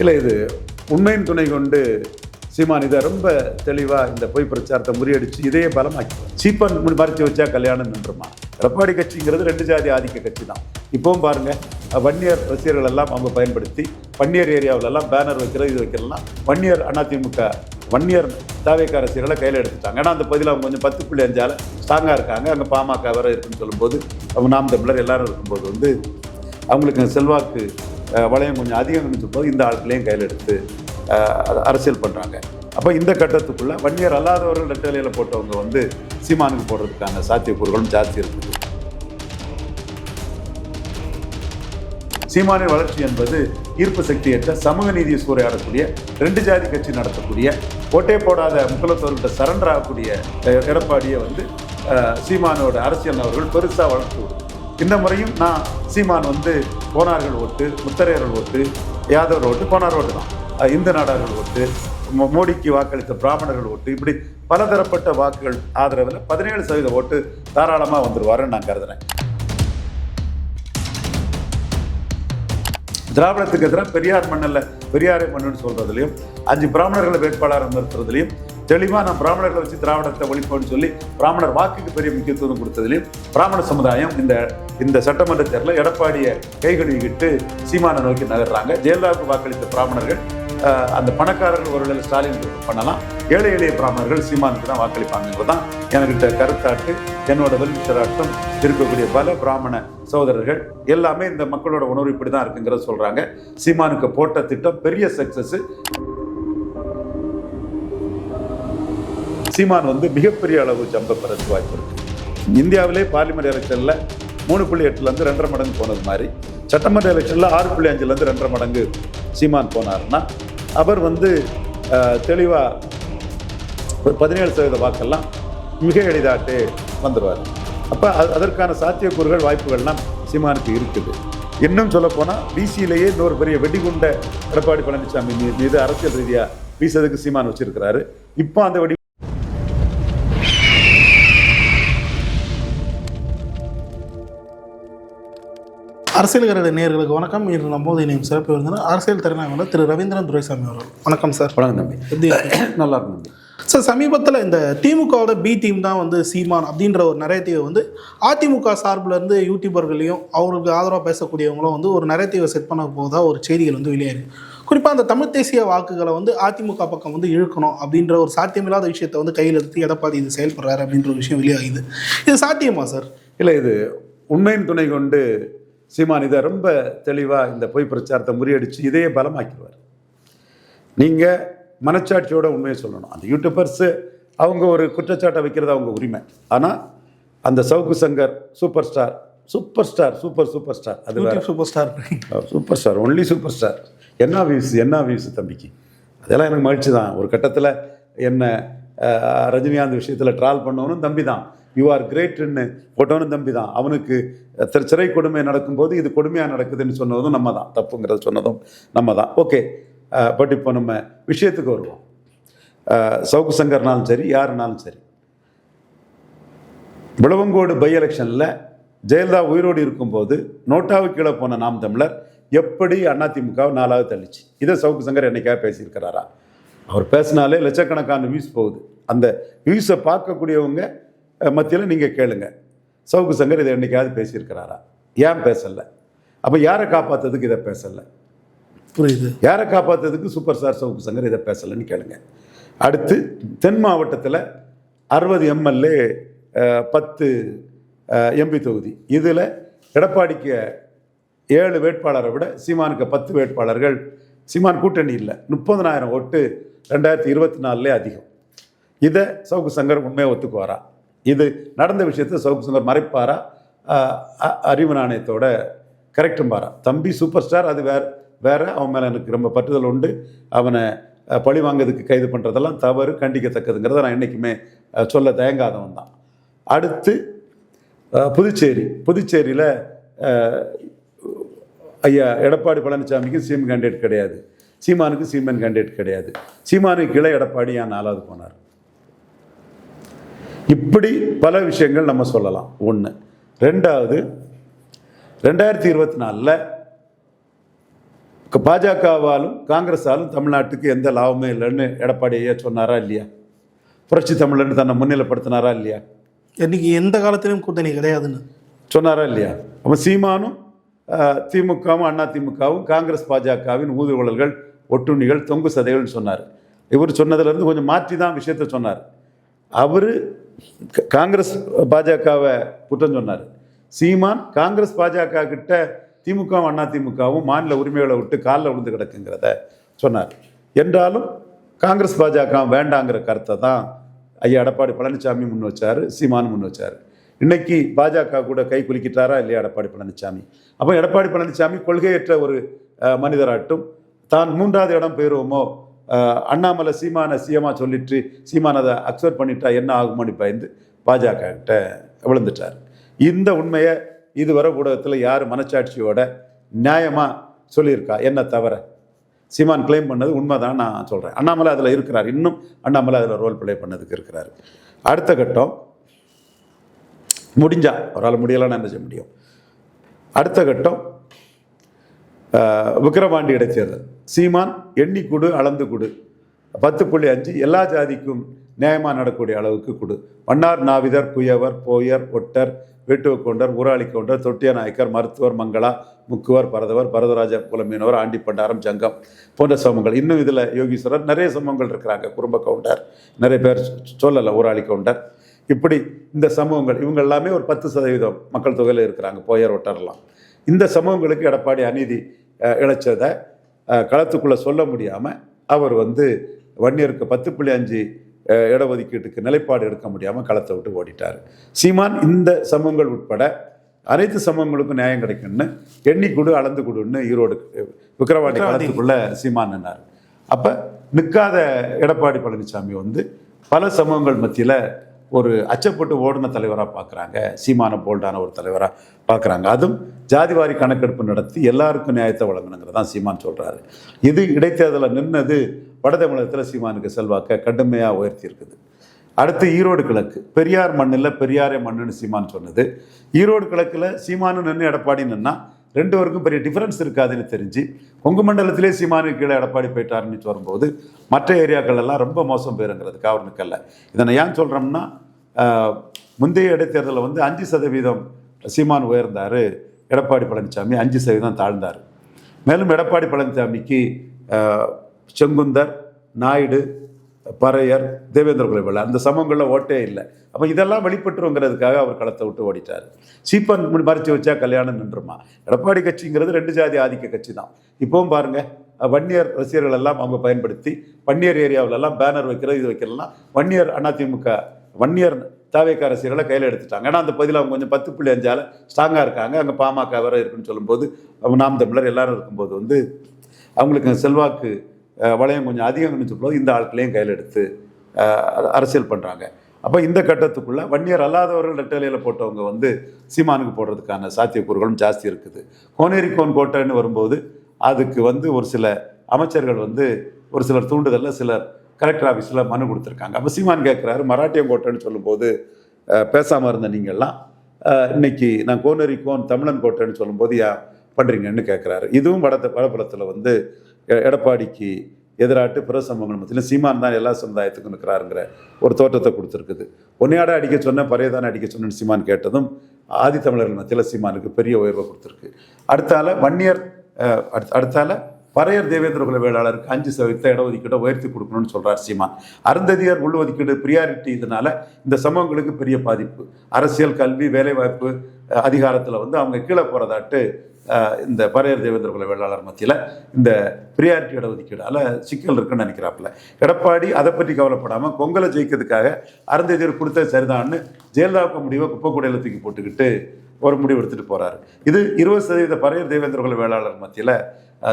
இல்லை இது உண்மையின் துணை கொண்டு சீமான் இதை ரொம்ப தெளிவாக இந்த பொய் பிரச்சாரத்தை முறியடிச்சு இதையே பலமாக்கி. சீப்பன் மறைச்சி வச்சா கல்யாணம் நின்றுமா? எடப்பாடி கட்சிங்கிறது ரெண்டு ஜாதி ஆதிக்க கட்சி தான். இப்போவும் பாருங்கள் வன்னியர் ரசிகர்கள் எல்லாம் அவங்க பயன்படுத்தி வன்னியர் ஏரியாவுல எல்லாம் பேனர் வைக்கிறது இது வைக்கிறலாம் வன்னியர் அதிமுக வன்னியர் தாவேக்கா ரசிகர்களை கையில் எடுத்துட்டாங்க. ஏன்னா அந்த பகுதியில் அவங்க கொஞ்சம் பத்து புள்ளி அஞ்சால ஸ்ட்ராங்காக இருக்காங்க. அங்கே பாமக வேற இருக்குன்னு சொல்லும்போது அவங்க நாம் தமிழர் எல்லாரும் இருக்கும்போது வந்து அவங்களுக்கு செல்வாக்கு வளையம் கொஞ்சம் அதிகம் சொல்லும்போது இந்த ஆட்களையும் கையில் எடுத்து அரசியல் பண்ணுறாங்க அப்போ இந்த கட்டத்துக்குள்ள வன்னியர் அல்லாதவர்கள் ரெட்டலையில் போட்டவங்க வந்து சீமானுக்கு போடுறதுக்கான சாத்தியக்கூறுகளும் ஜாஸ்தி இருக்குது. சீமானின் வளர்ச்சி என்பது ஈர்ப்பு சக்தியற்ற சமூக நீதியை சூறையாடக்கூடிய ரெண்டு ஜாதி கட்சி நடத்தக்கூடிய ஓட்டே போடாத முக்குலத்தோர்கிட்ட சரண்டர் ஆகக்கூடிய எடப்பாடியை வந்து சீமானோட அரசியல் அவர்கள் பெருசாக வளர்த்து இந்த முறையும் நான் சீமான் வந்து போனார்கள் ஓட்டு முத்தரையர்கள் ஓட்டு யாதவர் ஓட்டு கோனார் ஓட்டு தான். இந்து நாடார்கள் ஓட்டு மோடிக்கு வாக்களித்த பிராமணர்கள் ஓட்டு இப்படி பலதரப்பட்ட வாக்குகள் ஆதரவில் பதினேழு சதவீத ஓட்டு தாராளமாக வந்துடுவாருன்னு நான் கருதுறேன். திராவிடத்துக்கு எதிராக பெரியார் மண்ணில் பெரியாரை மண்ணுன்னு சொல்றதுலையும் அஞ்சு பிராமணர்களை வேட்பாளராக நிறுத்துறதுலையும் தெளிவாக நான் பிராமணர்களை வச்சு திராவிடத்தை ஒழிப்போம்னு சொல்லி பிராமணர் வாக்குக்கு பெரிய முக்கியத்துவம் கொடுத்ததுலையும் பிராமண சமுதாயம் இந்த இந்த சட்டமன்ற தேர்தலில் எடப்பாடியை கை கழுவிக்கிட்டு சீமானை நோக்கி நகர்றாங்க. ஜெயலலிதாவுக்கு வாக்களித்த பிராமணர்கள் அந்த பணக்காரர்கள் ஒரு வேளை ஸ்டாலின் பண்ணலாம். ஏழை எளிய பிராமணர்கள் சீமானுக்கு தான் வாக்களிப்பாங்கிறது தான் எனக்கு கருத்தாட்டு என்னோட வெல்விஷராட்டம் இருக்கக்கூடிய பல பிராமண சகோதரர்கள் எல்லாமே இந்த மக்களோட உணர்வு இப்படி தான் இருக்குங்கிறத சொல்கிறாங்க சீமானுக்கு போட்ட திட்டம் பெரிய சக்சஸ் சீமான் வந்து மிகப்பெரிய அளவு ஜம்ப பெறதுக்கு வாய்ப்பு இருக்கு. இந்தியாவிலே பார்லிமெண்ட் எலெக்ஷன்ல மூணு புள்ளி எட்டுலேருந்து ரெண்டரை மடங்கு போனது மாதிரி சட்டமன்ற எலெக்ஷன்ல ஆறு புள்ளி அஞ்சுலேருந்து ரெண்டரை மடங்கு சீமான் போனாருன்னா அவர் வந்து தெளிவாக தெளிவா ஒரு பதினேழு சதவீத வாக்கெல்லாம் மிக எளிதாட்டு வந்துடுவார் அப்போ அதற்கான சாத்தியக்கூறுகள் வாய்ப்புகள்லாம் சீமானுக்கு இருக்குது. இன்னும் சொல்லப்போனால் பிசியிலேயே இன்னொரு பெரிய வெடிகுண்ட எடப்பாடி பழனிசாமி மீது அரசியல் ரீதியாக வீசதுக்கு சீமான் வச்சிருக்கிறாரு. இப்போ அந்த வெடி அரசியல் கரடு நேயர்களுக்கு வணக்கம். இன்று நம்மோது இணையும் சிறப்பு விருந்தினர் அரசியல் திறனாக திரு ரவீந்திரன் துரைசாமி அவர்கள். வணக்கம் சார். வணக்கம் தம்பி. எப்படி? நல்லா இருக்கும் சார் சமீபத்தில் இந்த திமுகவோட பி டீம் தான் வந்து சீமான் அப்படின்ற ஒரு நரேட்டிவை வந்து அதிமுக சார்பில் இருந்து யூடியூபர்களையும் அவருக்கு ஆதரவாக பேசக்கூடியவங்களும் வந்து ஒரு நரேட்டிவை செட் பண்ண போதா ஒரு செய்திகள் வந்து வெளியேறி குறிப்பாக அந்த தமிழ் தேசிய வாக்குகளை வந்து அதிமுக பக்கம் வந்து இழுக்கணும் அப்படின்ற ஒரு சாத்தியமில்லாத விஷயத்தை வந்து கையில் எடுத்து எடப்பாடி இது செயல்படுறாரு அப்படின்ற ஒரு விஷயம் வெளியாகுது. இது சாத்தியமா சார்? இல்லை இது உண்மையின் துணை கொண்டு சீமான் இதை ரொம்ப தெளிவாக இந்த பொய் பிரச்சாரத்தை முறியடிச்சு இதையே பலமாக்கிடுவார். நீங்கள் மனச்சாட்சியோட உண்மையை சொல்லணும். அந்த யூடியூபர்ஸு அவங்க ஒரு குற்றச்சாட்டை வைக்கிறது அவங்க உரிமை. ஆனால் அந்த Savukku Shankar super star super star super super star அது super star super star only super star என்ன வியூஸ் என்ன வியூஸ் தம்பிக்கு? அதெல்லாம் எனக்கு மகிழ்ச்சி தான். ஒரு கட்டத்தில் என்ன ரஜினிகாந்த் விஷயத்தில் ட்ரால் பண்ணவனும் தம்பி தான் யூ ஆர் கிரேட்னு போட்டவனும் தம்பி தான் அவனுக்கு சிறை கொடுமை நடக்கும்போது இது கொடுமையாக நடக்குதுன்னு சொன்னதும் நம்ம தான் தப்புங்கிறத சொன்னதும் நம்ம தான் ஓகே பட் இப்போ நம்ம விஷயத்துக்கு வருவோம். சவுக்கு சங்கர்னாலும் சரி யாருனாலும் சரி. விளவங்கோடு பை எலெக்ஷனில் ஜெயலலிதா உயிரோடு இருக்கும்போது நோட்டாவுக்கு கீழே போன நாம் தமிழர் எப்படி அதிமுகவை நாலாவது தள்ளிச்சு? இதை சவுக்கு சங்கர் என்னைக்காக பேசியிருக்கிறாரா? அவர் பேசினாலே லட்சக்கணக்கான வியூஸ் போகுது. அந்த வியூஸை பார்க்கக்கூடியவங்க மத்தியில் நீங்கள் கேளுங்க. சவுக்கு சங்கர் இதை என்னைக்காவது பேசியிருக்கிறாரா? ஏன் பேசலை? அப்போ யாரை காப்பாற்றுறதுக்கு இதை பேசலை? புரியுது. யாரை காப்பாற்றுறதுக்கு சூப்பர் ஸ்டார் சவுக்கு சங்கர் இதை பேசலைன்னு கேளுங்க. அடுத்து தென் மாவட்டத்தில் அறுபது எம்எல்ஏ பத்து எம்பி தொகுதி. இதில் எடப்பாடிக்கு ஏழு வேட்பாளரை விட சீமானுக்கு பத்து வேட்பாளர்கள். சீமான் கூட்டணி இல்லை. முப்பதனாயிரம் ஓட்டு ரெண்டாயிரத்தி இருபத்தி நாலுலே அதிகம். இதை சவுக்கு சங்கர் உண்மையை ஒத்துக்குவாரா? இது நடந்த விஷயத்தை சவுக்கு சுந்தர் மறைப்பாரா? அறிவு நாணயத்தோட கரெக்டும்பாரா தம்பி சூப்பர் ஸ்டார் அது வேற வேற அவன் மேலே எனக்கு ரொம்ப பற்றுதல் உண்டு. அவனை பழி வாங்குறதுக்கு கைது பண்ணுறதெல்லாம் தவறு கண்டிக்கத்தக்கதுங்கிறத நான் என்றைக்குமே சொல்ல தயங்காதவன் தான். அடுத்து புதுச்சேரி. புதுச்சேரியில் ஐயா எடப்பாடி பழனிசாமிக்கு சீம் கேண்டிடேட் கிடையாது. சீமானுக்கு சீமன் கேண்டிடேட் கிடையாது. சீமானுக்கு கிளை எடப்பாடி ஏன் நாலாவது போனார். இப்படி பல விஷயங்கள் நம்ம சொல்லலாம். ஒன்று ரெண்டாவது ரெண்டாயிரத்தி இருபத்தி நாலில் பாஜகவாலும் காங்கிரஸாலும் தமிழ்நாட்டுக்கு எந்த லாபமே இல்லைன்னு எடப்பாடி ஐயா சொன்னாரா இல்லையா? புரட்சி தமிழன்னு தன்னை முன்னிலைப்படுத்தினாரா இல்லையா? இன்னைக்கு எந்த காலத்திலும் கூட்டணி கிடையாதுன்னு. சொன்னாரா இல்லையா? அப்போ சீமானும் திமுகவும் அண்ணா திமுகவும் காங்கிரஸ் பாஜகவின் ஊதுகுழல்கள் ஒட்டுண்ணிகள் தொங்கு சதைகள்னு சொன்னார். இவர் சொன்னதுலேருந்து கொஞ்சம் மாற்றி தான் விஷயத்த சொன்னார். அவர் காங்கிரஸ் பாஜகவை குற்றம் சொன்னார். சீமான் காங்கிரஸ் பாஜக கிட்ட திமுகவும் அண்ணா திமுகவும் மாநில உரிமைகளை விட்டு காலில் விழுந்து கிடக்குங்கிறத சொன்னார். என்றாலும் காங்கிரஸ் பாஜக வேண்டாங்கிற கருத்தை தான் ஐயா எடப்பாடி பழனிசாமி முன் வச்சார் சீமான் முன் வச்சார். இன்னைக்கு பாஜக கூட கை குலுக்கிட்டாரா இல்லையா எடப்பாடி பழனிசாமி? அப்போ எடப்பாடி பழனிசாமி கொள்கையற்ற ஒரு மனிதராட்டும் தான் மூன்றாவது இடம் பெறுவோமோ அண்ணாமலை சீமான சீமா சொல்லிட்டு சீமான் அதை அக்செப்ட் பண்ணிட்டா என்ன ஆகுமோன்னு பயந்து பாஜக கிட்ட விழுந்துட்டார். இந்த உண்மையை இதுவரை ஊடகத்தில் யார் மனச்சாட்சியோட நியாயமாக சொல்லியிருக்கா? என்ன தவிர சீமான் கிளைம் பண்ணது உண்மைதான் நான் சொல்கிறேன் அண்ணாமலை அதில் இருக்கிறார். இன்னும் அண்ணாமலை அதில் ரோல் ப்ளே பண்ணதுக்கு இருக்கிறார். அடுத்த கட்டம் முடிஞ்சா அவரால் முடியலைன்னு என்ன செய்ய முடியும்? அடுத்த கட்டம் ஆஹ், விக்கிரவாண்டி இடைத்தேர்தல். சீமான் எண்ணி கொடு அளந்து கொடு. பத்து புள்ளி அஞ்சு எல்லா ஜாதிக்கும் நியாயமாக நடக்கக்கூடிய அளவுக்கு கொடு. மன்னார் நாவிதர் குயவர் போயர் ஒட்டர் வேட்டுவ கொண்டர் ஊராளி கவுண்டர் தொட்டிய நாயக்கர் மருத்துவர் மங்களா முக்குவர் பரதவர் பரதராஜ குலமீனவர் ஆண்டி பண்டாரம் ஜங்கம் போன்ற சமூகங்கள். இன்னும் இதில் யோகீஸ்வரர் நிறைய சமூகங்கள் இருக்கிறாங்க. குடும்ப கவுண்டர் நிறைய பேர் சொல்லலை ஊராளி கவுண்டர் இப்படி இந்த சமூகங்கள் இவங்க எல்லாமே ஒரு பத்து சதவீதம் மக்கள் தொகையில் இருக்கிறாங்க போயர் ஒட்டர்லாம். இந்த சமூகங்களுக்கு எடப்பாடி அநீதி இழைச்சதை களத்துக்குள்ளே சொல்ல முடியாமல் அவர் வந்து வன்னியருக்கு பத்து புள்ளி அஞ்சு இடஒதுக்கீட்டுக்கு நிலைப்பாடு எடுக்க முடியாமல் களத்தை விட்டு ஓடிட்டார். சீமான் இந்த சமூகங்கள் உட்பட அனைத்து சமூகங்களுக்கும் நியாயம் கிடைக்கும்னு எண்ணி கொடு அளந்து கொடுன்னு ஈரோடு விக்கிரவாண்டி களத்துக்குள்ள சீமான் நின்னார். அப்போ நிற்காத எடப்பாடி பழனிசாமி வந்து பல சமூகங்கள் மத்தியில் ஒரு அச்சப்பட்டு ஓடின தலைவராக பார்க்குறாங்க சீமான போல்டான ஒரு தலைவராக பார்க்குறாங்க அதுவும் ஜாதிவாரி கணக்கெடுப்பு நடத்தி எல்லாருக்கும் நியாயத்தை வழங்கணுங்கிறதான் சீமான் சொல்கிறாரு இது இடைத்தேர்தலில் நின்னது வட தமிழகத்தில் சீமானுக்கு செல்வாக்க கடுமையாக உயர்த்தி இருக்குது அடுத்து ஈரோடு கிழக்கு. பெரியார் மண்ணில் பெரியாரே மண்ணுன்னு சீமான் சொன்னது. ஈரோடு கிழக்கில் சீமானு நின்று எடப்பாடி நின்னா ரெண்டு பேருக்கும் பெரிய டிஃபரன்ஸ் இருக்காதுன்னு தெரிஞ்சு கொங்கு மண்டலத்திலே சீமானு கீழே எடப்பாடி போயிட்டாருன்னு வரும்போது மற்ற ஏரியாக்கள் எல்லாம் ரொம்ப மோசம் போயிருங்கிறதுக்கு அவர் நிற்கல இதை நான் ஏன் சொல்கிறோம்னா முந்தைய இடைத்தேர்தலில் வந்து அஞ்சு சதவீதம் சீமான் உயர்ந்தார் எடப்பாடி பழனிசாமி அஞ்சு சதவீதம் தாழ்ந்தார். மேலும் எடப்பாடி பழனிசாமிக்கு செங்குந்தர் நாயுடு பறையர் தேவேந்திர குலவேலு அந்த சமங்களில் ஓட்டே இல்லை. அப்போ இதெல்லாம் வெளிப்பட்டுருங்கிறதுக்காக அவர் களத்தை விட்டு ஓடிட்டார். சீப்பன் முன் மறைச்சு வச்சா கல்யாணம் நின்றுமா? எடப்பாடி கட்சிங்கிறது ரெண்டு ஜாதி ஆதிக்க கட்சி தான். இப்போவும் பாருங்கள் வன்னியர் ரசிகர்கள் எல்லாம் அவங்க பயன்படுத்தி வன்னியர் ஏரியாவிலெல்லாம் பேனர் வைக்கிறது இது வைக்கிறதெல்லாம் வன்னியர் அதிமுக வன்னியர் தாவேக்கா ரசிகர்களை கையில் எடுத்துட்டாங்க. ஏன்னா அந்த பகுதியில் அவங்க கொஞ்சம் பத்து புள்ளி அஞ்சால் ஸ்ட்ராங்காக இருக்காங்க. அங்கே பாமக வேற இருக்குன்னு சொல்லும்போது அவங்க நாம் தமிழர் எல்லாரும் இருக்கும்போது வந்து அவங்களுக்கு செல்வாக்கு வளையம் கொஞ்சம் அதிகம்னு சொல்லும்போது இந்த ஆட்களையும் கையில் எடுத்து அரசியல் பண்ணுறாங்க அப்போ இந்த கட்டத்துக்குள்ளே வன்னியர் அல்லாதவர்கள் ரெட்டலையில் போட்டவங்க வந்து சீமானுக்கு போடுறதுக்கான சாத்தியக்கூறுகளும் ஜாஸ்தி இருக்குது. கோனேரி கோன் கோட்டைன்னு வரும்போது அதுக்கு வந்து ஒரு சில அமைச்சர்கள் வந்து ஒரு சிலர் தூண்டுதலில் சிலர் கலெக்டர் ஆஃபீஸில் மனு கொடுத்துருக்காங்க. அப்போ சீமான் கேட்குறாரு மராட்டியம் கோட்டைன்னு சொல்லும்போது பேசாமல் இருந்த நீங்கள்லாம் இன்னைக்கு நான் கோனேரி கோன் தமிழன் கோட்டைன்னு சொல்லும்போது ஏன் பண்ணுறீங்கன்னு கேட்குறாரு இதுவும் வட வடபுலத்தில் வந்து எடப்பாடிக்கு எதிராட்டு பிற சமூகங்கள் மத்தியில் சீமான் தான் எல்லா சமுதாயத்துக்கும் இருக்கிறாருங்கிற ஒரு தோற்றத்தை கொடுத்துருக்குது. ஒன்னையாட அடிக்க சொன்ன பறையதானே அடிக்க சொன்னேன்னு சீமான் கேட்டதும் ஆதித்தமிழர்கள் மத்தியில் சீமானுக்கு பெரிய உயர்வை கொடுத்துருக்கு. அடுத்தால வன்னியர் அடுத்த- அடுத்தால பறையர் தேவேந்திர குல வேளாளருக்கு அஞ்சு சதவீத இடஒதுக்கீட்டை உயர்த்தி கொடுக்கணும்னு சொல்றார் சீமான். அருந்ததியர் உள்ஒதுக்கீடு ப்ரியாரிட்டி இதனால இந்த சமூகங்களுக்கு பெரிய பாதிப்பு. அரசியல் கல்வி வேலைவாய்ப்பு அதிகாரத்தில் வந்து அவங்க கீழே போகிறதாட்டு இந்த பறையர் தேவேந்திர குல வேளாளர் மத்தியில் இந்த பிரியாரிட்டி இடஒதுக்கீடால் சிக்கல் இருக்குன்னு நினைக்கிறாப்புல. எடப்பாடி அதை பற்றி கவலைப்படாமல் பொங்கலை ஜெயிக்கிறதுக்காக அருந்ததியர் கொடுத்தது சரிதான்னு ஜெயலலிதாவுக்கு முடிவை குப்பைக்கூடையில் தூக்கி போட்டுக்கிட்டு ஒரு முடிவு எடுத்துகிட்டு போகிறாரு இது இருபது சதவீத பரையர் தேவேந்திர குல வேளாளர் மத்தியில்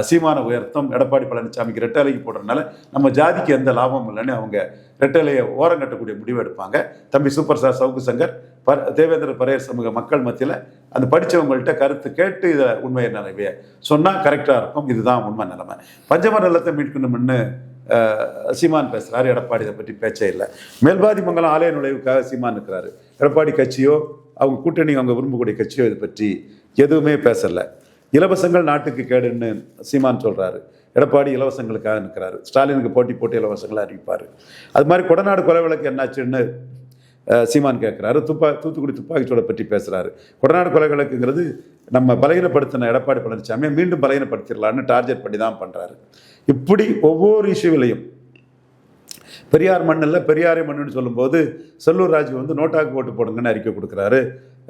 சீமான உயர்த்தம் எடப்பாடி பழனிசாமிக்கு ரெட்டலைக்கு போடுறதுனால நம்ம ஜாதிக்கு எந்த லாபமும் இல்லைன்னு அவங்க ரெட்டலையை ஓரம் கட்டக்கூடிய முடிவு எடுப்பாங்க. தம்பி சூப்பர் ஸ்டார் சவுக்கு சங்கர் ப தேவேந்திர பரையர் சமூக மக்கள் மத்தியில் அந்த படித்தவங்கள்ட்ட கருத்து கேட்டு இதை உண்மையை நிலைமையை சொன்னால் கரெக்டாக இருக்கும். இதுதான் உண்மை நிலைமை. பஞ்சம நிலத்தை மீட்கணும்னு சீமான் பேசுகிறாரு எடப்பாடி இதை பற்றி பேச்சே இல்லை. மேல்பாதி மங்கலம் ஆலய நுழைவுக்காக சீமான் இருக்கிறாரு எடப்பாடி கட்சியோ அவங்க கூட்டணி அவங்க விரும்பக்கூடிய கட்சியோ இதை பற்றி எதுவுமே பேசலை. இலவசங்கள் நாட்டுக்கு கேடுன்னு சீமான் சொல்கிறாரு எடப்பாடி இலவசங்களுக்காக நிற்கிறாரு ஸ்டாலினுக்கு போட்டி போட்டு இலவசங்களை அறிவிப்பார். அது மாதிரி கொடநாடு கொலை விளக்கு என்னாச்சுன்னு சீமான் கேட்குறாரு துப்பா தூத்துக்குடி துப்பாக்கிச்சூடை பற்றி பேசுகிறாரு கொடநாடு கொலை வழக்குங்கிறது நம்ம பலகீனப்படுத்தின எடப்பாடி பழனிசாமியை மீண்டும் பலகீனப்படுத்திடலான்னு டார்கெட் பண்ணி தான் பண்ணுறாரு இப்படி ஒவ்வொரு இஷ்யூவிலையும் பெரியார் மண்ணில் பெரியாரை மண்ணுன்னு சொல்லும்போது செல்லூர் ராஜு வந்து நோட்டாக்கு ஓட்டு போடுங்கன்னு அறிக்கை கொடுக்குறாரு.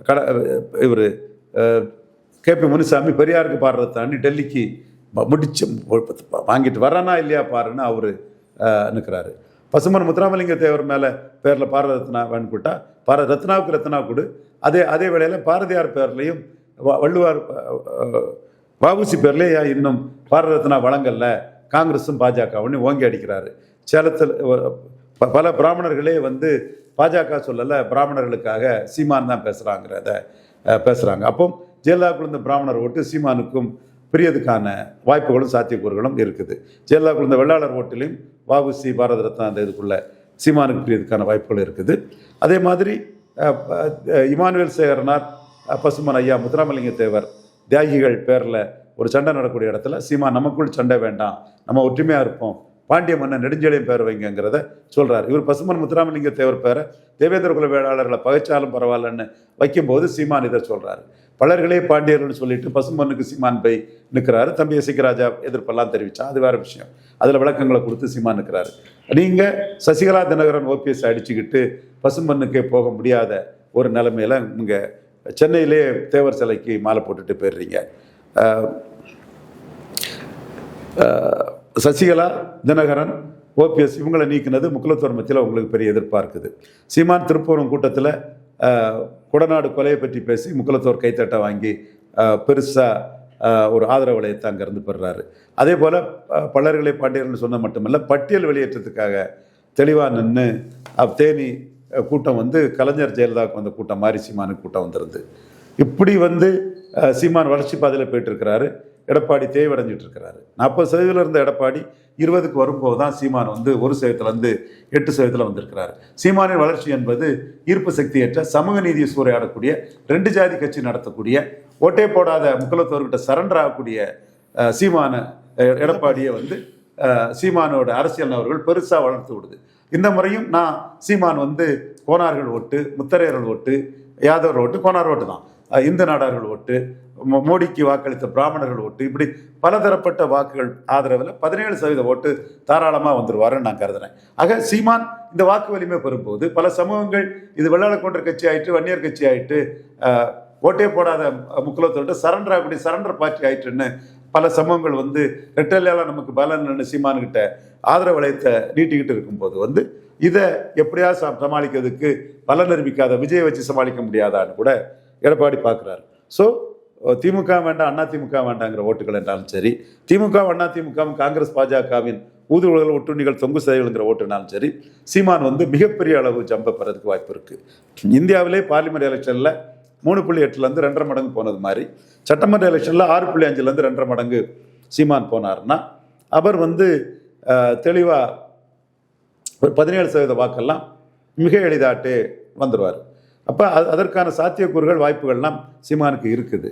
கட இவர் கேபி முனிசாமி பெரியாருக்கு பாடுறத தாண்டி டெல்லிக்கு முடிச்சு வாங்கிட்டு வரானா இல்லையா பாருன்னு அவர் நிற்கிறாரு பசுமன் முத்துராமலிங்க தேவர் மேலே பேரில் பாரத ரத்னா வேணுக்கிட்டா பார ரத்னாவுக்கு ரத்னா கொடு. அதே அதே வேளையில் பாரதியார் பேர்லையும் வள்ளுவார் அஹ், வஉசி பேர்லேயே இன்னும் பாரத ரத்னா வழங்கல்ல. காங்கிரஸும் பாஜகவுன்னு ஓங்கி அடிக்கிறாரு. சேலத்தில் ப- பல பிராமணர்களே வந்து பாஜக சொல்லலை பிராமணர்களுக்காக சீமான் தான் பேசுகிறாங்கிறத பேசுகிறாங்க அப்போ ஜெயலலிதா இந்த பிராமணர் ஓட்டு சீமானுக்கும் பெரியதுக்கான வாய்ப்புகளும் சாத்தியக்கூறுகளும் இருக்குது. ஜெயலலிதாவுக்கு இருந்த வெள்ளாளர் ஓட்டிலையும் வஉசி பாரத ரத்னா அந்த இதுக்குள்ள சீமானுக்கு பிரியதுக்கான வாய்ப்புகள் இருக்குது. அதே மாதிரி இமானுவேல் சேகரனார் பசுமன் ஐயா முத்துராமலிங்க தேவர் தியாகிகள் பேரில் ஒரு சண்டை நடக்கூடிய இடத்துல சீமா நமக்குள் சண்டை வேண்டாம். நம்ம ஒற்றுமையாக இருப்போம். பாண்டிய மன்னன் நெடுஞ்செழியம் பேர் வைங்கிறத சொல்கிறார் இவர் பசுமன் முத்துராமலிங்க தேவர் பேரை தேவேந்திர குல வேளாளர்களை பகைச்சாலும் பரவாயில்லன்னு வைக்கும்போது சீமான் இதை சொல்கிறார் பலர்களே பாண்டியர்கள்னு சொல்லிட்டு பசுமனுக்கு சீமான் போய் நிற்கிறாரு தம்பி இசைக்கராஜா எதிர்ப்பெல்லாம் தெரிவித்தான் அது வேற விஷயம். அதில் விளக்கங்களை கொடுத்து சீமான் நிற்கிறாரு நீங்கள் சசிகலா தினகரன் ஓபிஎஸ் அடிச்சுக்கிட்டு பசுமண்ணுக்கே போக முடியாத ஒரு நிலைமையில் இங்கே சென்னையிலே தேவர் சிலைக்கு மாலை போட்டுட்டு போயிடுறீங்க. சசிகலா தினகரன் ஓபிஎஸ் இவங்களை நீக்கினது முக்குலத்தோர் மத்தியில் உங்களுக்கு பெரிய எதிர்ப்பாக இருக்குது சீமான் திருப்பூரம் கூட்டத்தில் குடநாடு கொலையை பற்றி பேசி முக்குலத்தோர் கைத்தட்டை வாங்கி பெருசாக ஒரு ஆதரவு வளையத்தை அங்கேருந்து பெறுறாரு அதே போல் பல்லர்களை பாண்டியர்னு சொன்ன மட்டுமல்ல பட்டியல் வெளியேற்றத்துக்காக தெளிவாக நின்று தேனி கூட்டம் வந்து கலைஞர் ஜெயலலிதாவுக்கு வந்த கூட்டம் மாதிரி சீமானுக்கு கூட்டம் வந்திருந்து இப்படி வந்து சீமான் வளர்ச்சி பாதையில் போயிட்டு இருக்கிறாரு. எடப்பாடி தேய்வடைஞ்சிட்டு இருக்கிறாரு நாற்பது சதவீதம் இருந்த எடப்பாடி இருபதுக்கு வரும்போது தான் சீமான் வந்து ஒரு சதவீதத்துலேருந்து எட்டு சதவீதத்தில் வந்திருக்கிறார். சீமானின் வளர்ச்சி என்பது ஈர்ப்பு சக்தியற்ற சமூக நீதியை சூறையாடக்கூடிய ரெண்டு ஜாதி கட்சி நடத்தக்கூடிய ஓட்டே போடாத முக்கியத்துவர்கிட்ட சரண்டர் ஆகக்கூடிய சீமான எடப்பாடியை வந்து சீமானோட அரசியல் அவர்கள் பெருசாக வளர்த்து விடுது. இந்த முறையும் நான் சீமான் வந்து கோனார்கள் ஓட்டு முத்தரையர்கள் ஓட்டு யாதவர் ஓட்டு கோனார் ஓட்டு தான். இந்து நாடார்கள் ஓட்டு மோடிக்கு வாக்களித்த பிராமணர்கள் ஓட்டு இப்படி பலதரப்பட்ட வாக்குகள் ஆதரவில் பதினேழு சதவீத ஓட்டு தாராளமாக வந்துடுவாருன்னு நான் கருதுறேன். ஆக சீமான் இந்த வாக்கு வலிமை பெறும்போது பல சமூகங்கள் இது வெள்ளாள கொன்ற கட்சி ஆயிட்டு வன்னியர் கட்சி ஆயிட்டு ஓட்டே போடாத முக்குலத்தோட சரண்டர் ஆகக்கூடிய சரண்டர் பார்ட்டி ஆயிட்டுன்னு பல சமூகங்கள் வந்து ரெட்டலையால நமக்கு பலன்னு சீமானுக்கிட்ட ஆதரவு வளையத்தை நீட்டிக்கிட்டு இருக்கும்போது வந்து இதை எப்படியா ச- சமாளிக்கிறதுக்கு பலன் நிரூபிக்காத விஜயை வச்சு சமாளிக்க முடியாதான்னு கூட எடப்பாடி பார்க்குறாரு ஸோ திமுக வேண்டாம் அண்ணா திமுக வேண்டாங்கிற ஓட்டுகள் என்றாலும் சரி திமுக அண்ணா திமுகவும் காங்கிரஸ் பாஜகவின் ஊதுகுழல் ஒட்டுண்ணிகள் தொங்கு சதைகள்ங்கிற ஓட்டுனாலும் சரி சீமான் வந்து மிகப்பெரிய அளவு ஜம்பை பெறதுக்கு வாய்ப்பு இருக்குது இந்தியாவிலே பார்லிமெண்ட் எலெக்ஷனில் மூணு புள்ளி எட்டுலேருந்து ரெண்டரை மடங்கு போனது மாதிரி சட்டமன்ற எலெக்ஷனில் ஆறு புள்ளி அஞ்சுலேருந்து ரெண்டரை மடங்கு சீமான் போனார்னா அவர் வந்து தெளிவாக ஒரு பதினேழு சதவீத வாக்கெல்லாம் மிக எளிதாட்டு வந்துடுவார் அப்போ அதற்கான சாத்தியக்கூறுகள் வாய்ப்புகள்லாம் சீமானுக்கு இருக்குது.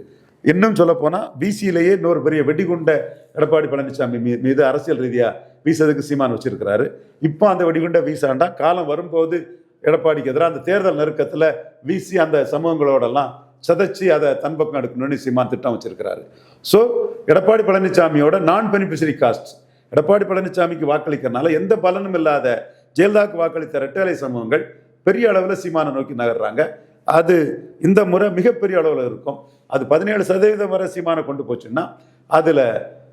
இன்னும் சொல்லப்போனால் பிசியிலேயே இன்னொரு பெரிய வெடிகுண்ட எடப்பாடி பழனிசாமி மீ மீது அரசியல் ரீதியாக வீசதுக்கு சீமான் வச்சிருக்கிறாரு. இப்போ அந்த வெடிகுண்ட வீசாண்டா காலம் வரும்போது எடப்பாடிக்கு எதிராக அந்த தேர்தல் நெருக்கத்தில் வீசி அந்த சமூகங்களோடெல்லாம் சதைச்சி அதை தன் பக்கம் எடுக்கணும்னு சீமான் திட்டம் வச்சிருக்கிறாரு. ஸோ எடப்பாடி பழனிசாமியோட நான் பெனிஃபிஷரி காஸ்ட் எடப்பாடி பழனிசாமிக்கு வாக்களிக்கிறனால எந்த பலனும் இல்லாத ஜெயலலிதாவுக்கு வாக்களித்த ரெட்டலை சமூகங்கள் பெரிய அளவில் சீமானை நோக்கி நகர்றாங்க. அது இந்த முறை மிகப்பெரிய அளவில் இருக்கும். அது பதினேழு சதவீதம் வரை சீமானை கொண்டு போச்சுன்னா அதில்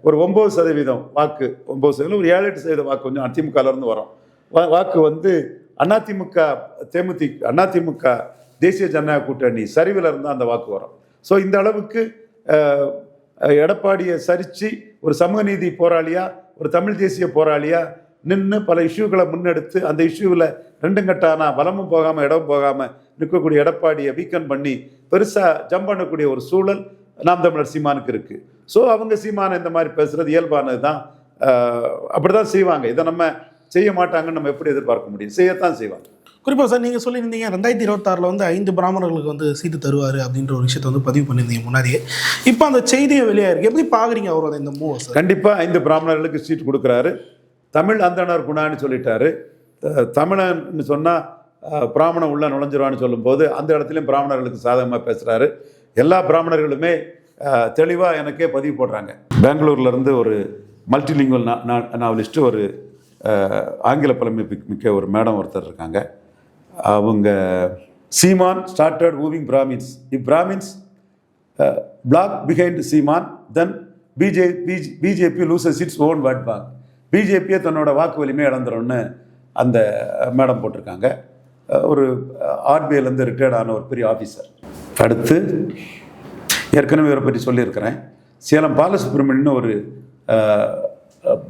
ஒரு ஒம்பது சதவீதம் வாக்கு ஒம்பது சதவீதம் ஒரு ஏழு எட்டு சதவீதம் வாக்கு கொஞ்சம் அதிமுகலேருந்து வரும். வாக்கு வந்து அதிமுக தேமுதி அதிமுக தேசிய ஜனநாயக கூட்டணி சரிவில் இருந்தால் அந்த வாக்கு வரும். ஸோ இந்த அளவுக்கு எடப்பாடியை சரித்து ஒரு சமூக நீதி போராளியாக ஒரு தமிழ் தேசிய போராளியாக நின்று பல இஷ்யூகளை முன்னெடுத்து அந்த இஷ்யூவில் ரெண்டும் கட்டானா வலமும் போகாமல் இடமும் போகாமல் நிற்கக்கூடிய எடப்பாடியை வீக்கன் பண்ணி பெருசாக ஜம்ப் பண்ணக்கூடிய ஒரு சூழல் நாம் தமிழர் சீமானுக்கு இருக்குது ஸோ அவங்க சீமானை இந்த மாதிரி பேசுறது இயல்பானது தான். அப்படி தான் செய்வாங்க. இதை நம்ம செய்ய மாட்டாங்கன்னு நம்ம எப்படி எதிர்பார்க்க முடியும்? செய்யத்தான் செய்வாங்க. குறிப்பாக சார் நீங்கள் சொல்லியிருந்தீங்க ரெண்டாயிரத்தி இருபத்தாறில் வந்து ஐந்து பிராமணர்களுக்கு வந்து சீட்டு தருவார் அப்படின்ற ஒரு விஷயத்தை வந்து பதிவு பண்ணியிருந்தீங்க முன்னாடியே. இப்போ அந்த செய்தியை வெளியாக இருக்கு எப்படி பார்க்குறீங்க அவரோட இந்த மூவ் சார்? கண்டிப்பாக ஐந்து பிராமணர்களுக்கு சீட் கொடுக்குறாரு. தமிழ் அந்தனர் குணான்னு சொல்லிட்டாரு. தமிழன் தமிழன்னு சொன்னால் பிராமணன் உள்ள நுழைஞ்சிருவான்னு சொல்லும்போது அந்த இடத்துலையும் பிராமணர்களுக்கு சாதகமாக பேசுகிறாரு எல்லா பிராமணர்களுமே தெளிவாக எனக்கே பதிவு போடுறாங்க. பெங்களூர்லேருந்து ஒரு மல்டிலிங்குவல் நாவலிஸ்ட்டு ஒரு ஆங்கில பழமை மிக்க- ஒரு மேடம் ஒருத்தர் இருக்காங்க. அவங்க Seeman started moving brahmins if brahmins block behind Seeman then BJ BJP loses its own vote bank பிஜேபியை தன்னோட வாக்கு வலிமையை இழந்துரும்னு அந்த மேடம் போட்டிருக்காங்க. ஒரு ஆர்பிஐலேருந்து ரிட்டையர்ட் ஆன ஒரு பெரிய ஆஃபீஸர் அடுத்து ஏற்கனவே இவரை பற்றி சொல்லியிருக்கிறேன். சேலம் பாலசுப்ரமணியன் ஒரு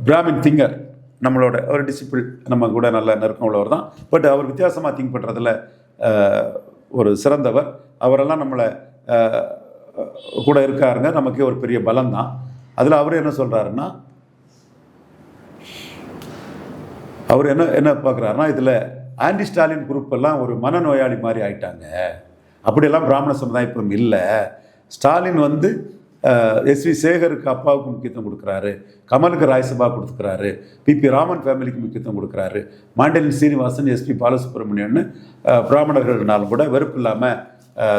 பிராமின் திங்கர் நம்மளோட ஒரு டிசிப்பிள் நம்ம கூட நல்ல நெருக்கம் உள்ளவர் தான். பட் அவர் வித்தியாசமாக திங்க் பண்ணுறதுல ஒரு சிறந்தவர். அவரெல்லாம் நம்மளை கூட இருக்காருங்க. நமக்கே ஒரு பெரிய பலம் தான். அதில் அவர் என்ன சொல்கிறாருன்னா அவர் என்ன என்ன பார்க்குறாருன்னா இதில் ஆன்டி ஸ்டாலின் குரூப் எல்லாம் ஒரு மனநோயாளி மாதிரி ஆயிட்டாங்க. அப்படியெல்லாம் பிராமண சமுதாயம் இல்லை. ஸ்டாலின் வந்து எஸ்வி சேகருக்கு அப்பாவுக்கு முக்கியத்துவம் கொடுக்குறாரு. கமலுக்கு ராஜ்சபா கொடுத்துக்கிறாரு பிபி ராமன் ஃபேமிலிக்கு முக்கியத்துவம் கொடுக்குறாரு. மாண்டலின் சீனிவாசன் எஸ்பி பாலசுப்ரமணியன்னு பிராமணர்கள்னாலும் கூட வெறுப்பு இல்லாமல்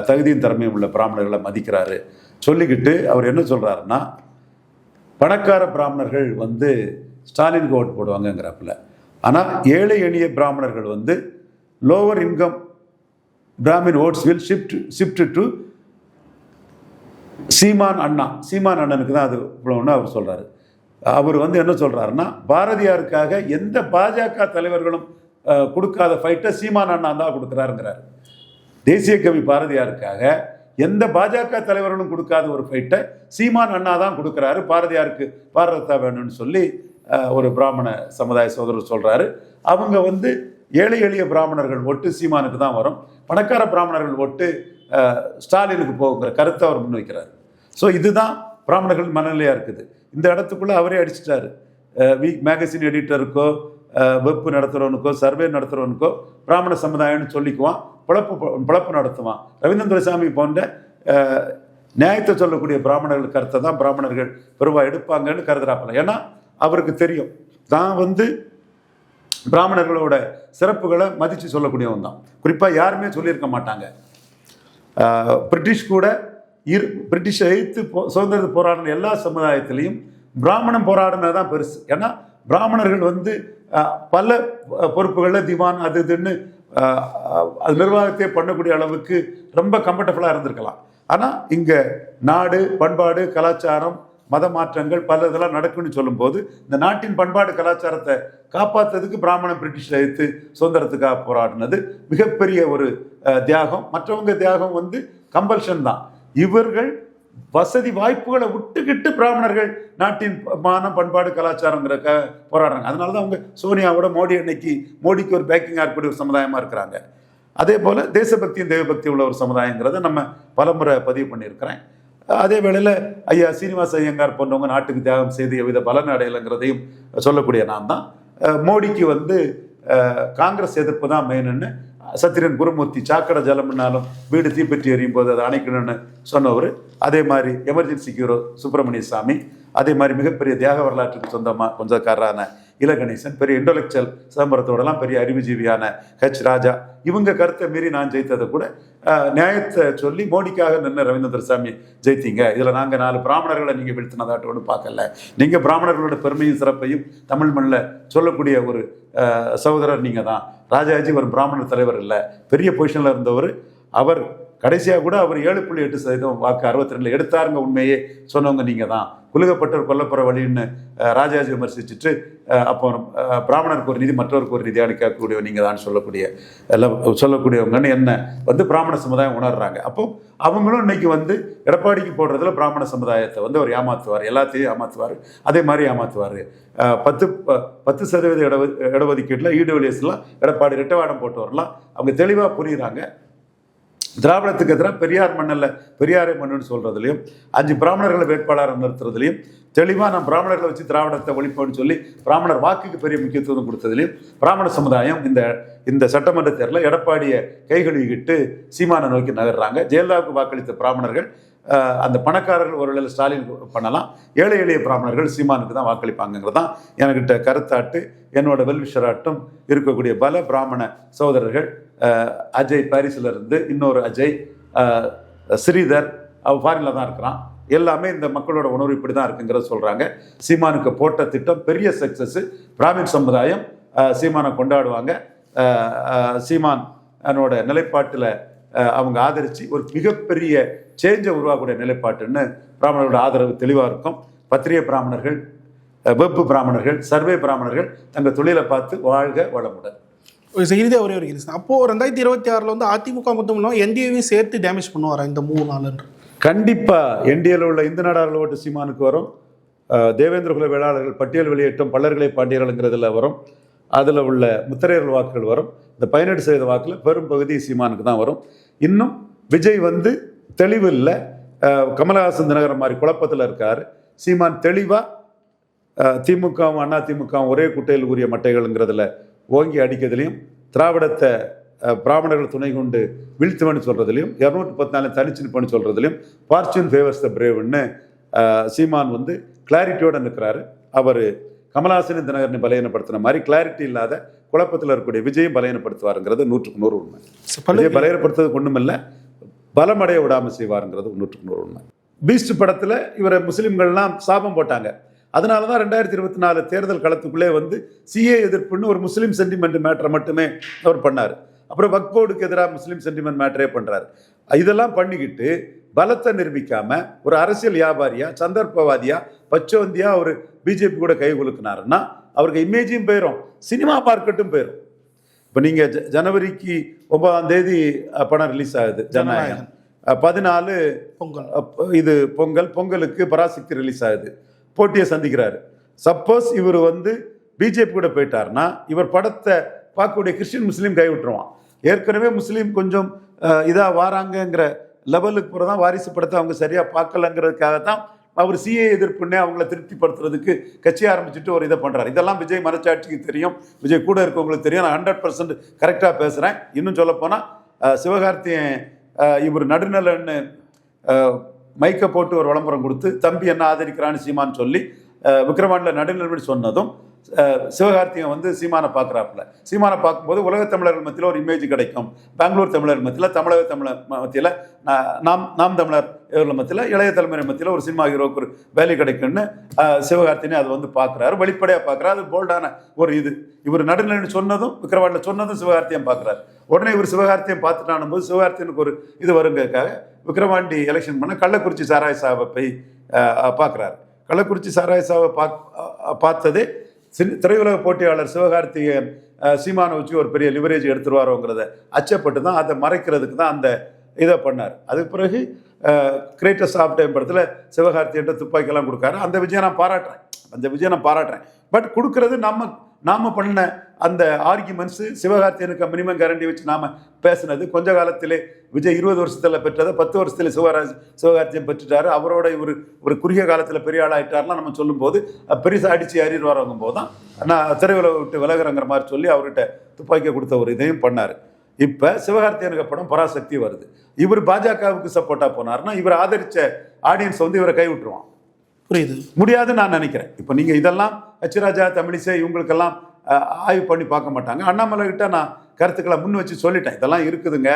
தகுதியும் திறமையும் உள்ள பிராமணர்களை மதிக்கிறாரு. சொல்லிக்கிட்டு அவர் என்ன சொல்கிறாருன்னா பணக்கார பிராமணர்கள் வந்து ஸ்டாலினுக்கு ஓட்டு போடுவாங்கங்கிறாப்புல. ஆனால் ஏழை எளிய பிராமணர்கள் வந்து lower income brahmin votes will shift shift to Seeman அண்ணா சீமான் அண்ணனுக்கு தான் அது இவ்வளோன்னு அவர் சொல்கிறாரு அவர் வந்து என்ன சொல்கிறாருன்னா பாரதியாருக்காக எந்த பாஜக தலைவர்களும் கொடுக்காத ஃபைட்டை சீமான் அண்ணா தான் கொடுக்குறாருங்கிறார். தேசிய கவி பாரதியாருக்காக எந்த பாஜக தலைவர்களும் கொடுக்காத ஒரு ஃபைட்டை சீமான் அண்ணா தான் கொடுக்குறாரு. பாரதியாருக்கு பாரதத்தா வேணும்னு சொல்லி ஒரு பிராமண சமுதாய சோதரர் சொல்கிறாரு அவங்க வந்து ஏழை எளிய பிராமணர்கள் ஒட்டு சீமானுக்கு தான் வரும். பணக்கார பிராமணர்கள் ஒட்டு ஸ்டாலினுக்கு போகிற கருத்தை அவர் முன்வைக்கிறார். ஸோ இதுதான் பிராமணர்கள் மனநிலையாக இருக்குது. இந்த இடத்துக்குள்ளே அவரே அடிச்சிட்டாரு. வீக் மேகசின் எடிட்டருக்கோ வெப்பு நடத்துகிறவனுக்கோ சர்வே நடத்துகிறவனுக்கோ பிராமண சமுதாயம்னு சொல்லிக்குவான். பிழப்பு பிழப்பு நடத்துவான். ரவீந்திரன் துரைசாமி போன்ற நியாயத்தை சொல்லக்கூடிய பிராமணர்கள் கருத்தை தான் பிராமணர்கள் பெருவாக எடுப்பாங்கன்னு கருதுறாப்பில்ல ஏன்னா அவருக்கு தெரியும். தான் வந்து பிராமணர்களோட சிறப்புகளை மதித்து சொல்லக்கூடியவன் தான். குறிப்பாக யாருமே சொல்லியிருக்க மாட்டாங்க. பிரிட்டிஷ் கூட இரு பிரிட்டிஷ் எதிர்த்து போ சுதந்திர போராடின எல்லா சமுதாயத்திலையும் பிராமணம் போராடினது தான் பெருசு. ஏன்னா பிராமணர்கள் வந்து பல பொறுப்புகளில் திவான் அது இதுன்னு அது நிர்வாகத்தை பண்ணக்கூடிய அளவுக்கு ரொம்ப கம்ஃபர்டபுளாக இருந்திருக்கலாம். ஆனால் இங்கே நாடு பண்பாடு கலாச்சாரம் மத மாற்றங்கள் பல இதெல்லாம் நடக்கும்னு சொல்லும்போது இந்த நாட்டின் பண்பாடு கலாச்சாரத்தை காப்பாற்றுறதுக்கு பிராமண பிரிட்டிஷ் எதிர்த்து சுதந்திரத்துக்காக போராடினது மிகப்பெரிய ஒரு தியாகம். மற்றவங்க தியாகம் வந்து கம்பல்ஷன் தான். இவர்கள் வசதி வாய்ப்புகளை விட்டுக்கிட்டு பிராமணர்கள் நாட்டின் மானம் பண்பாடு கலாச்சாரங்கிறக்க போராடுறாங்க. அதனால தான் அவங்க சோனியாவோட மோடி அன்னைக்கு மோடிக்கு ஒரு பேக்கிங் இருக்கக்கூடிய ஒரு சமுதாயமாக இருக்கிறாங்க. அதே போல் தேசபக்தியும் தேவபக்தி உள்ள ஒரு சமுதாயங்கிறத நம்ம பலமுறை பதிவு பண்ணியிருக்கிறேன். அதே வேளையில் ஐயா சீனிவாச ஐயங்கார் போன்றவங்க நாட்டுக்கு தியாகம் செய்து எவ்வித பலன் அடையலைங்கிறதையும் சொல்லக்கூடிய நான் தான். மோடிக்கு வந்து காங்கிரஸ் எதிர்ப்பு தான் மெயின்னு சத்திரன் குருமூர்த்தி சாக்கடை ஜலம்னாலும் வீடு தீப்பற்றி எறியும் போது அதை அணைக்கணும்னு சொன்னவர். அதே மாதிரி எமர்ஜென்சி ஹீரோ சுப்பிரமணிய சாமி அதே மாதிரி மிகப்பெரிய தியாக வரலாற்றுக்கு சொந்தமாக கொஞ்சக்காரரான இலகணேசன் பெரிய இன்டலெக்சுவல் சிதம்பரத்தோடலாம் பெரிய அறிவுஜீவியான ஹெச் ராஜா. இவங்க கருத்தை மீறி நான் ஜெயித்ததை கூட நியாயத்தை சொல்லி மோடிக்காக நின்று ரவீந்திர சாமி ஜெயித்தீங்க. இதில் நாங்கள் நாலு பிராமணர்களை நீங்கள் வீழ்த்தினதாட்ட ஒன்றும் பார்க்கல. நீங்கள் பிராமணர்களோட பெருமையும் சிறப்பையும் தமிழ் மண்ணில் சொல்லக்கூடிய ஒரு சகோதரர் நீங்கள் தான் ராஜாஜி ஒரு பிராமணர் தலைவர் இல்லை. பெரிய பொசிஷனில் இருந்தவர். அவர் கடைசியாக கூட அவர் ஏழு புள்ளி எட்டு சதவீதம் வாக்கு அறுபத்தி ரெண்டில் எடுத்தாருங்க உண்மையே. சொன்னவங்க நீங்கள் தான் குலுகப்பட்டவர் கொல்லப்புற வழின்னு ராஜாஜி விமர்சிச்சுட்டு அப்போ பிராமணருக்கு ஒரு நிதி மற்றவருக்கு ஒரு நிதி அளிக்கக்கூடிய நீங்கள் தான் சொல்லக்கூடிய எல்லாம் சொல்லக்கூடியவங்கன்னு என்ன வந்து பிராமண சமுதாயம் உணர்றாங்க. அப்போ அவங்களும் இன்னைக்கு வந்து எடப்பாடிக்கு போடுறதுல பிராமண சமுதாயத்தை வந்து அவர் ஏமாத்துவார். எல்லாத்தையும் ஏமாத்துவார். அதே மாதிரி ஏமாத்துவார். பத்து ப- பத்து சதவீத இட இடஒதுக்கீட்டில் இடபிள்யூஎஸ்லாம் எடப்பாடி ரெட்டவாடம் போட்டவர்லாம் அவங்க தெளிவாக புரியுறாங்க. திராவிடத்துக்கு எதிராக பெரியார் மண்ணில் பெரியாரை மண்ணுன்னு சொல்கிறதுலையும் அஞ்சு பிராமணர்களை வேட்பாளராக நிறுத்துறதுலையும் தெளிவாக நான் பிராமணர்களை வச்சு திராவிடத்தை ஒழிப்போம்னு சொல்லி பிராமணர் வாக்குக்கு பெரிய முக்கியத்துவம் கொடுத்ததுலையும் பிராமண சமுதாயம் இந்த இந்த சட்டமன்ற தேர்தலில் எடப்பாடியை கைகழுவிக்கிட்டு சீமானை நோக்கி நகர்றாங்க. ஜெயலலிதாவுக்கு வாக்களித்த பிராமணர்கள் அந்த பணக்காரர்கள் ஒருவேளை ஸ்டாலின் பண்ணலாம். ஏழை எளிய பிராமணர்கள் சீமானுக்கு தான் வாக்களிப்பாங்கிறது தான் எனக்கிட்ட கருத்தாட்டு என்னோட வெல்விஷராட்டும் இருக்கக்கூடிய பல பிராமண சகோதரர்கள் அஜய் பாரிஸில் இருந்து இன்னொரு அஜய் ஸ்ரீதர் அவ ஃபாரினில் தான் இருக்கிறான். எல்லாமே இந்த மக்களோட உணர்வு இப்படி தான் இருக்குங்கிறத சொல்கிறாங்க சீமானுக்கு போட்ட திட்டம் பெரிய சக்ஸஸ் பிராமின் சமுதாயம் சீமானை கொண்டாடுவாங்க. சீமான் என்னோட நிலைப்பாட்டில் அவங்க ஆதரித்து ஒரு மிகப்பெரிய சேஞ்சை உருவாக்கக்கூடிய நிலைப்பாட்டுன்னு பிராமணர்களோட ஆதரவு தெளிவாக இருக்கும். பத்திரிகை பிராமணர்கள் வெப்பு பிராமணர்கள் சர்வே பிராமணர்கள் தங்கள் தொழிலை பார்த்து வாழ்க வளமுடன். ஒரு இறுதியாக ஒரே ஒரு கேள்வி. அப்போது ரெண்டாயிரத்தி இருபத்தி ஆறில் வந்து அதிமுக மட்டும் இல்லாமல் என்டிஏவையும் சேர்த்து டேமேஜ் பண்ணுவாரா இந்த மூணு நாளுன்ற? கண்டிப்பாக என்டிஏல உள்ள இந்து நாடார்கள் ஓட்டு சீமானுக்கு வரும். தேவேந்திர குல வேளாளர்கள் பட்டியல் வெளியேற்றம் பல்லர்களை பாண்டியர்கள்ங்கிறதுல வரும். அதில் உள்ள முத்திரையர்கள் வாக்குகள் வரும். இந்த பதினெட்டு சதவீத வாக்கில் பெரும் பகுதி சீமானுக்கு தான் வரும். இன்னும் விஜய் வந்து தெளிவு இல்லை கமலஹாசன் தினகரன் மாதிரி குழப்பத்தில் இருக்கார். சீமான் தெளிவாக திமுகவும் அண்ணா திமுகவும் ஒரே குட்டையில் உரிய மட்டைகள்ங்கிறதுல ஓங்கி அடிக்கிறதுலையும் திராவிடத்தை பிராமணர்கள் துணை கொண்டு வீழ்த்துவன்னு சொல்கிறதுலையும் இரநூத்தி பத்து நாலு தனிச்சு நிற்பன்னு சொல்கிறதுலையும் ஃபார்ச்சூன் ஃபேவர்ஸ் த பிரேவ்னு சீமான் வந்து கிளாரிட்டியோடு நிற்கிறாரு. அவர் கமலஹாசன் தினகரனை பலகீனப்படுத்தின மாதிரி கிளாரிட்டி இல்லாத குழப்பத்தில் இருக்கக்கூடிய விஜயும் பலகீனப்படுத்துவாருங்கிறது நூற்றுக்கு நூறு உண்மை. விஜய் பலகீனப்படுத்துறது ஒன்றுமில்ல பலமடைய விடாமல் செய்வாருங்கிறது நூற்றுக்கு நூறு உண்மை. பீஸ்ட் படத்தில் இவரை முஸ்லீம்கள்லாம் சாபம் போட்டாங்க. அதனால தான் ரெண்டாயிரத்தி இருபத்தி நாலு தேர்தல் களத்துக்குள்ளே வந்து சிஏ எதிர்ப்புன்னு ஒரு முஸ்லீம் சென்டிமெண்ட் மேட்டரை மட்டுமே அவர் பண்ணார். அப்புறம் வக்போர்டுக்கு எதிராக முஸ்லீம் சென்டிமெண்ட் மேட்டரே பண்ணுறாரு இதெல்லாம் பண்ணிக்கிட்டு பலத்தை நிரூபிக்காம ஒரு அரசியல் வியாபாரியா சந்தர்ப்பவாதியா பச்சோந்தியா அவர் பிஜேபி கூட கை குலுக்கினாருன்னா அவருக்கு இமேஜும் போயிடும் சினிமா மார்க்கெட்டும் போயிடும் இப்போ நீங்கள் ஜனவரிக்கு ஒன்பதாம் தேதி படம் ரிலீஸ் ஆகுது ஜனநாயகம். பதினாலு பொங்கல். இது பொங்கல் பொங்கலுக்கு பராசக்தி ரிலீஸ் ஆகுது. போட்டியை சந்திக்கிறாரு. சப்போஸ் இவர் வந்து பிஜேபி கூட போயிட்டாருன்னா இவர் படத்தை பார்க்கக்கூடிய கிறிஸ்டின் முஸ்லீம் கை விட்டுருவான் ஏற்கனவே முஸ்லீம் கொஞ்சம் இதாக வாராங்கங்கிற லெவலுக்கு போகிற தான் வாரிசு படத்தை அவங்க சரியாக பார்க்கலங்கிறதுக்காக தான் அவர் சிஏ எதிர்ப்புன்னே அவங்கள திருப்திப்படுத்துறதுக்கு கட்சி ஆரம்பிச்சுட்டு ஒரு இதை பண்ணுறாரு இதெல்லாம் விஜய் மனச்சாட்சிக்கு தெரியும். விஜய் கூட இருக்கவங்களுக்கு தெரியும். நான் ஹண்ட்ரட் பர்சன்ட் கரெக்டாக பேசுகிறேன் இன்னும் சொல்லப்போனால் சிவகார்த்தியன் இவர் நடுநிலன்னு மைக்கை போட்டு ஒரு விளம்பரம் கொடுத்து தம்பி என்ன ஆதரிக்கிறான்னு சீமான்னு சொல்லி விக்ரவாண்டில் நடுநிலைமை சொன்னதும் அஹ், வந்து சீமானை பார்க்குறாப்புல. சீமானை பார்க்கும்போது உலகத் தமிழர்கள் மத்தியில் ஒரு இமேஜ் கிடைக்கும். பெங்களூர் தமிழர் மத்தியில் தமிழக தமிழர் மத்தியில் நாம் நாம் தமிழர் இவர்கள் மத்தியில் இளைய தலைமுறை மத்தியில் ஒரு சினிமா ஹீரோக்கு ஒரு வேலை கிடைக்கும்னு சிவகார்த்தினே அதை வந்து பார்க்குறாரு. வெளிப்படையாக பார்க்குறாரு. அது போல்டான ஒரு இது. இவர் நடுநிலைன்னு சொன்னதும் விக்ரவாண்டில் சொன்னதும் சிவகார்த்தியம் பார்க்குறாரு. உடனே இவர் சிவகார்த்தியம் பார்த்துட்டானும் போது சிவகார்த்தியனுக்கு ஒரு இது வருங்கிறதுக்காக விக்ரவாண்டி எலெக்ஷன் பண்ண கள்ளக்குறிச்சி சாராய் சாவை போய் பார்க்குறாரு. கள்ளக்குறிச்சி சாராய் சாவை பாக் பார்த்ததே திரையுலக போட்டியாளர் சிவகார்த்திகேயன் சீமானை வச்சு ஒரு பெரிய லிவரேஜ் எடுத்துருவாரோங்கிறத அச்சப்பட்டு தான் அதை மறைக்கிறதுக்கு தான் அந்த இதை பண்ணார். அதுக்கு பிறகு கிரேட்டஸ்ட் ஆஃப் டைம் படத்தில் என்ற துப்பாக்கியெல்லாம் கொடுக்காரு. அந்த விஜயம் நான் பாராட்டுறேன். அந்த விஜயம் நான் பாராட்டுறேன். பட் கொடுக்கறது நம்ம நாம் பண்ண அந்த ஆர்கியூமெண்ட்ஸு சிவகார்த்தியனுக்கு மினிமம் கேரண்டி வச்சு நாம் பேசுனது. கொஞ்ச காலத்திலே விஜய் இருபது வருஷத்தில் பெற்றதை பத்து வருஷத்தில் சிவராஜ் சிவகார்த்தியம் பெற்றுட்டாரு. அவரோட இவர் ஒரு குறுகிய காலத்தில் பெரிய ஆளாயிட்டார்லாம் நம்ம சொல்லும்போது பெருசாக அடித்து அறிவு போது தான் நான் திரையுலக விட்டு விலகுறங்கிற மாதிரி சொல்லி அவர்கிட்ட துப்பாக்கியை கொடுத்த ஒரு இதையும் பண்ணார். இப்போ சிவகார்த்தியனுக்கு படம் பராசக்தி வருது. இவர் பாஜகவுக்கு சப்போர்ட்டாக போனார்னா இவர் ஆதரித்த ஆடியன்ஸ் வந்து இவரை கைவிட்டுருவான். புரியுது. முடியாதுன்னு நான் நினைக்கிறேன். இப்போ நீங்கள் இதெல்லாம் ஹச்ராஜா தமிழிசை இவங்களுக்கெல்லாம் ஆய்வு பண்ணி பார்க்க மாட்டாங்க. அண்ணாமலை கிட்ட நான் கருத்துக்களை முன் வச்சு சொல்லிட்டேன். இதெல்லாம் இருக்குதுங்க.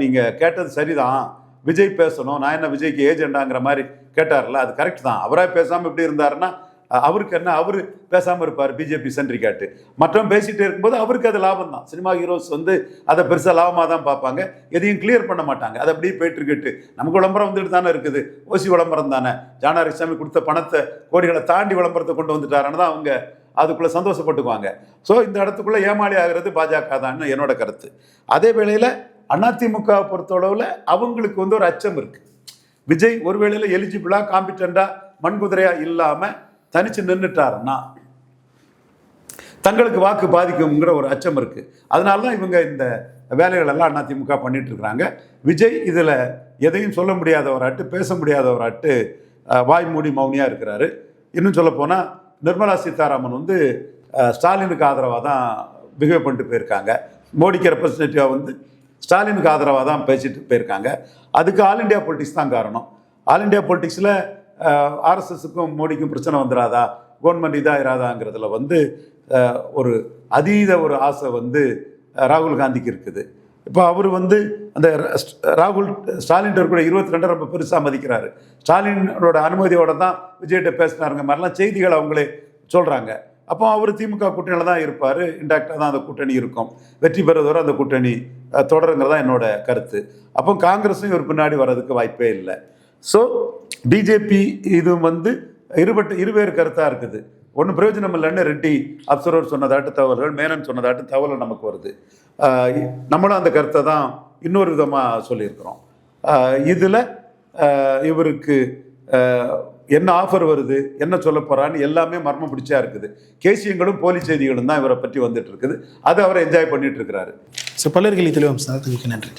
நீங்கள் கேட்டது சரிதான். விஜய் பேசணும். நான் என்ன விஜய்க்கு ஏஜெண்டாங்கிற மாதிரி கேட்டார்ல அது கரெக்ட் தான். அவராக பேசாமல் இப்படி இருந்தாருன்னா அவருக்கு என்ன அவர் பேசாமல் இருப்பார் பிஜேபி சென்ட்ரிக்காட்டு மற்றவன் பேசிகிட்டே இருக்கும்போது அவருக்கு அது லாபம் தான். சினிமா ஹீரோஸ் வந்து அதை பெருசாக லாபமாக தான் பார்ப்பாங்க. எதையும் கிளியர் பண்ண மாட்டாங்க. அது அப்படியே போயிட்டுருக்கிட்டு நமக்கு விளம்பரம் வந்துட்டு தானே இருக்குது. ஓசி விளம்பரம் தானே. ஜானாரிசாமி கொடுத்த பணத்தை கோடிகளை தாண்டி விளம்பரத்தை கொண்டு வந்துட்டாருன்னு தான் அவங்க அதுக்குள்ளே சந்தோஷப்பட்டுக்குவாங்க. ஸோ இந்த இடத்துக்குள்ளே ஏமாளி ஆகிறது பாஜக தான் என்னோட கருத்து. அதே வேளையில் அதிமுகவை பொறுத்தளவில் அவங்களுக்கு வந்து ஒரு அச்சம் இருக்குது விஜய் ஒரு வேளையில் எலிஜிபிளாக காம்பிட்டண்டாக மண்குதிரையாக இல்லாமல் தனிச்சு நின்றுட்டாருன்னா தங்களுக்கு வாக்கு பாதிக்குங்கிற ஒரு அச்சம் இருக்கு. அதனால தான் இவங்க இந்த வேலைகள் எல்லாம் அதிமுக பண்ணிட்டு இருக்கிறாங்க விஜய் இதில் எதையும் சொல்ல முடியாதவராட்டு பேச முடியாதவராட்டு அஹ், வாய் மூடி மௌனியாக இருக்கிறாரு. இன்னும் சொல்லப்போனால் நிர்மலா சீதாராமன் வந்து ஸ்டாலினுக்கு ஆதரவாக தான் பிஹேவ் பண்ணிட்டு போயிருக்காங்க. மோடிக்கு ரெப்ரஸன்டேட்டிவாக வந்து ஸ்டாலினுக்கு ஆதரவாக தான் பேசிட்டு போயிருக்காங்க. அதுக்கு ஆல் இண்டியா பொலிட்டிக்ஸ் தான் காரணம். ஆல் இண்டியா பொலிட்டிக்ஸில் ஆர்எஸ்எஸுக்கும் மோடிக்கும் பிரச்சனை வந்துடாதா கவர்மெண்ட் இதாகிறாதாங்கிறதுல வந்து ஒரு அதீத ஒரு ஆசை வந்து ராகுல் காந்திக்கு இருக்குது. இப்போ அவர் வந்து அந்த ராகுல் ஸ்டாலின் கூட இருபத்தி ரெண்டை ரொம்ப பெருசாக மதிக்கிறாரு. ஸ்டாலினோட அனுமதியோட தான் விஜய்கிட்ட பேசினாருங்க. மாதிரிலாம் செய்திகள் அவங்களே சொல்கிறாங்க அப்போ அவர் திமுக கூட்டணியில் தான் இருப்பார். இன்டாக்டாக தான் அந்த கூட்டணி இருக்கும். வெற்றி பெறுவதோட அந்த கூட்டணி அஹ், தொடருங்கிறதா என்னோட கருத்து. அப்போ காங்கிரஸும் இவர் பின்னாடி வர்றதுக்கு வாய்ப்பே இல்லை. ஸோ பிஜேபி இது வந்து இருபட்டு இருவேறு கருத்தாக இருக்குது. ஒன்றும் பிரயோஜனம் இல்லைன்னு ரெட்டி அப்சர்வர் சொன்னதாட்டு தகவல்கள் மேனன் சொன்னதாட்டு தகவல் நமக்கு வருது. நம்மளும் அந்த கருத்தை தான் இன்னொரு விதமாக சொல்லியிருக்கிறோம். இதில் இவருக்கு என்ன ஆஃபர் வருது என்ன சொல்ல போகிறான்னு எல்லாமே மர்மம் பிடிச்சா இருக்குது. கேசியங்களும் போலி செய்திகளும் தான் இவரை பற்றி வந்துட்டு இருக்குது. அதை அவரை என்ஜாய் பண்ணிட்டு இருக்கிறாரு. ஸோ பல்லர்களி தெளிவம் சார் நன்றி.